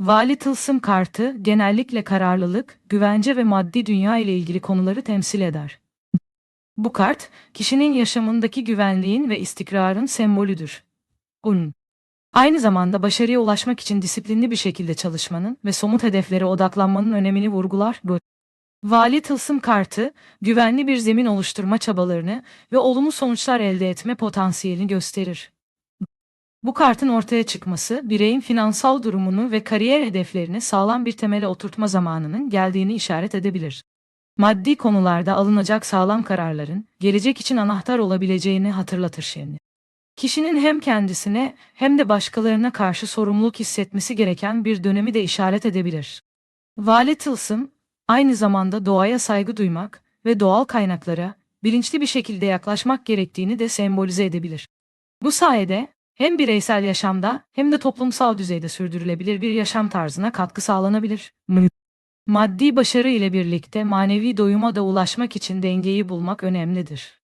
Vali tılsım kartı genellikle kararlılık, güvence ve maddi dünya ile ilgili konuları temsil eder. Bu kart, kişinin yaşamındaki güvenliğin ve istikrarın sembolüdür. Un. Aynı zamanda başarıya ulaşmak için disiplinli bir şekilde çalışmanın ve somut hedeflere odaklanmanın önemini vurgular. Bu. Vali tılsım kartı, güvenli bir zemin oluşturma çabalarını ve olumlu sonuçlar elde etme potansiyelini gösterir. Bu kartın ortaya çıkması, bireyin finansal durumunu ve kariyer hedeflerini sağlam bir temele oturtma zamanının geldiğini işaret edebilir. Maddi konularda alınacak sağlam kararların, gelecek için anahtar olabileceğini hatırlatır şimdi. Kişinin hem kendisine hem de başkalarına karşı sorumluluk hissetmesi gereken bir dönemi de işaret edebilir. Vali tılsım, aynı zamanda doğaya saygı duymak ve doğal kaynaklara bilinçli bir şekilde yaklaşmak gerektiğini de sembolize edebilir. Bu sayede hem bireysel yaşamda hem de toplumsal düzeyde sürdürülebilir bir yaşam tarzına katkı sağlanabilir. Maddi başarı ile birlikte manevi doyuma da ulaşmak için dengeyi bulmak önemlidir.